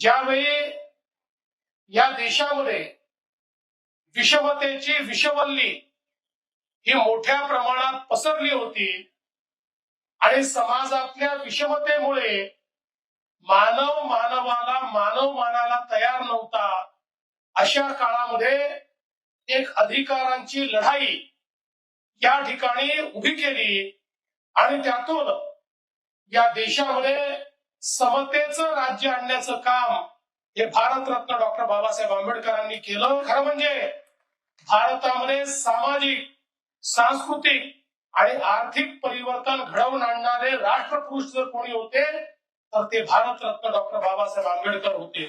ज्यावेळी या देशामध्ये विषमतेची विषवल्ली ही मोठ्या प्रमाणात पसरली होती आणि समाजातल्या विषमतेमुळे मानव मानवाला मानव मानाला तयार अशा काळामध्ये एक अधिकारांची लढाई या ठिकाणी उभी केली आणि त्यातून या देशामध्ये समतेचं राज्य आणण्याचं काम हे भारतरत्न डॉक्टर बाबासाहेब आंबेडकरांनी केलं. खरं म्हणजे भारतामध्ये सामाजिक सांस्कृतिक आणि आर्थिक परिवर्तन घडवून आणणारे राष्ट्रपुरुष जर कोणी होते तर ते भारतरत्न डॉक्टर बाबासाहेब आंबेडकर होते.